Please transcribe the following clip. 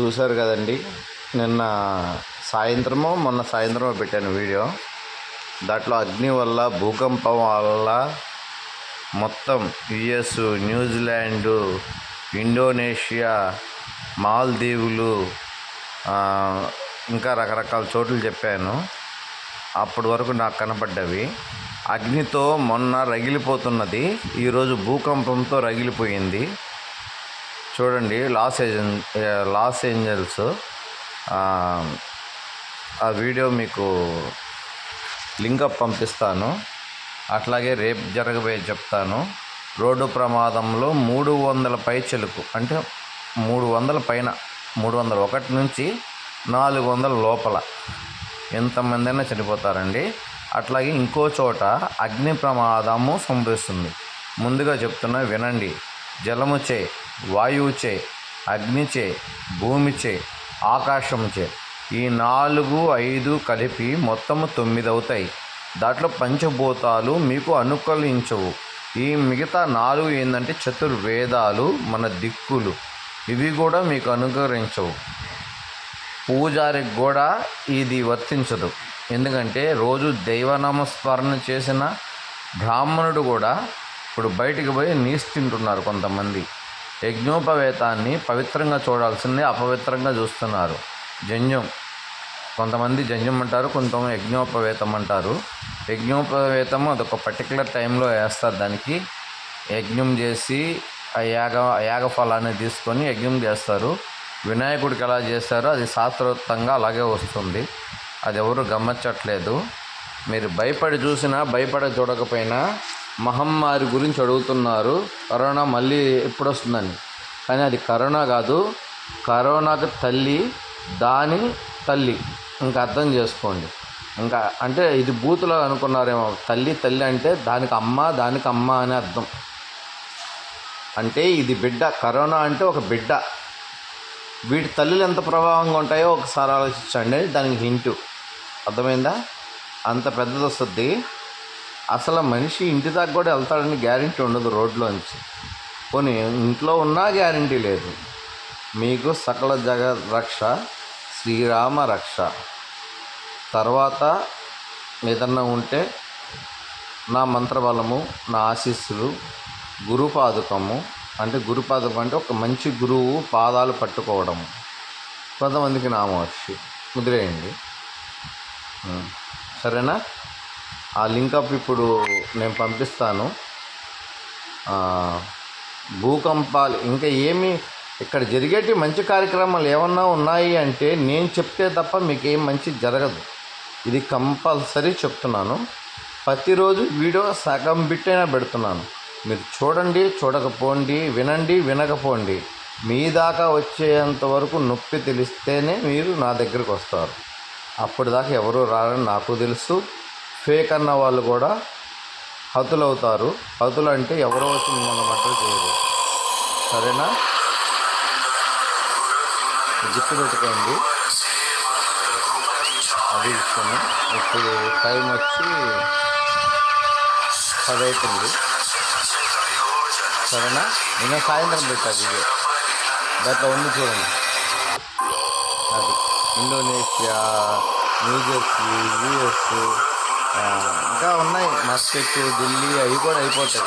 చూశారు కదండి. నిన్న సాయంత్రమో మొన్న సాయంత్రమో పెట్టాను వీడియో. దాంట్లో అగ్ని వల్ల భూకంపం వల్ల మొత్తం యుఎస్ న్యూజిలాండు ఇండోనేషియా మాల్దీవులు ఇంకా రకరకాల చోట్లు చెప్పాను. అప్పటి వరకు నాకు కనపడ్డవి. అగ్నితో మొన్న రగిలిపోతున్నది. ఈరోజు భూకంపంతో రగిలిపోయింది. చూడండి లాస్ ఏజెన్ లాస్ ఏంజల్స్ ఆ, వీడియో మీకు లింకప్ పంపిస్తాను. అట్లాగే రేపు జరగబోయే చెప్తాను. రోడ్డు ప్రమాదంలో మూడు వందల పై చెలుకు అంటే మూడు వందల పైన మూడు వందల ఒకటి నుంచి నాలుగు వందల లోపల ఎంతమంది అయినా చనిపోతారండి. అట్లాగే ఇంకో చోట అగ్ని ప్రమాదము సంభవిస్తుంది. ముందుగా చెప్తున్నా వినండి. జలముచే వాయువుచే అగ్నిచే భూమిచే ఆకాశముచే ఈ నాలుగు ఐదు కలిపి మొత్తము తొమ్మిది అవుతాయి దాంట్లో పంచభూతాలు మీకు అనుకూలించవు. ఈ మిగతా నాలుగు ఏంటంటే చతుర్వేదాలు మన దిక్కులు. ఇవి కూడా మీకు అనుకరించవు పూజారికి కూడా ఇది వర్తించదు. ఎందుకంటే రోజు దైవనామస్మరణ చేసిన బ్రాహ్మణుడు కూడా ఇప్పుడు బయటికి పోయి నీసు తింటున్నారు కొంతమంది. యజ్ఞోపవేతాన్ని పవిత్రంగా చూడాల్సింది అపవిత్రంగా చూస్తున్నారు. జంజం కొంతమంది జంజం అంటారు కొంతమంది యజ్ఞోపవేతం అంటారు. యజ్ఞోపవేతం అదొక పర్టికులర్ టైంలో వేస్తారు. దానికి యజ్ఞం చేసి ఆ యాగ యాగఫలాన్ని యాగ ఫలాన్ని తీసుకొని యజ్ఞం చేస్తారు. వినాయకుడికి ఎలా చేస్తారో అది శాస్త్రోక్తంగా అలాగే వస్తుంది. అది ఎవరు గమనించట్లేదు. మీరు భయపడి చూసినా భయపడ చూడకపోయినా మహమ్మారి గురించి అడుగుతున్నారు. కరోనా మళ్ళీ ఎప్పుడు వస్తుందని కానీ అది కరోనా కాదు. కరోనాకు తల్లి దాని తల్లి. ఇంకా అర్థం చేసుకోండి. ఇంకా అంటే ఇది బూతులో అనుకున్నారేమో. తల్లి తల్లి అంటే దానికి అమ్మ దానికి అమ్మ అని అర్థం. అంటే ఇది బిడ్డ. కరోనా అంటే ఒక బిడ్డ. వీటి తల్లులు ఎంత ప్రభావంగా ఉంటాయో ఒకసారి ఆలోచించండి. దానికి హింటు. అర్థమైందా? అంత పెద్దది వస్తుంది అసలు మనిషి ఇంటి దాకా కూడా వెళ్తాడని గ్యారంటీ ఉండదు రోడ్లోంచి. పోనీ ఇంట్లో ఉన్నా గ్యారంటీ లేదు. మీకు సకల జగ రక్ష శ్రీరామ రక్ష. తర్వాత ఏదన్నా ఉంటే నా మంత్రబలము నా ఆశీస్సులు గురుపాదుకము అంటే గురుపాదుకం అంటే ఒక మంచి గురువు పాదాలు పట్టుకోవడం. కొంతమందికి నామవర్షి. ముదిరేయండి. సరేనా? ఆ లింకప్ ఇప్పుడు నేను పంపిస్తాను. భూకంపాలు ఇంకా ఏమి ఇక్కడ జరిగేటి మంచి కార్యక్రమాలు ఏమన్నా ఉన్నాయి అంటే నేను చెప్తే తప్ప మీకు ఏం మంచి జరగదు. ఇది కంపల్సరీ చెప్తున్నాను. ప్రతిరోజు వీడియో సగం బిట్టైనా పెడుతున్నాను. మీరు చూడండి చూడకపోండి వినండి వినకపోండి. మీ దాకా వచ్చేంత వరకు నొప్పి తెలిస్తేనే మీరు నా దగ్గరికి వస్తారు. అప్పటిదాకా ఎవరు రారని నాకు తెలుసు. ఫేక్ అన్న వాళ్ళు కూడా హతులవుతారు. హతులు అంటే ఎవరో వచ్చి మిమ్మల్ని మద్దతు చేయరు. సరేనా? గుర్తు పెట్టుకోండి. అది విషయం ఇప్పుడు టైం వచ్చి పది అవుతుంది సరేనా? నిన్న సాయంత్రం పెట్టారు ఇది దాంట్లో ఉంది చూడండి. అది ఇండోనేషియా న్యూజెర్సీ యూఎస్ ఇంకా ఉన్నాయి. మస్కెట్ ఢిల్లీ అవి కూడా అయిపోతాయి.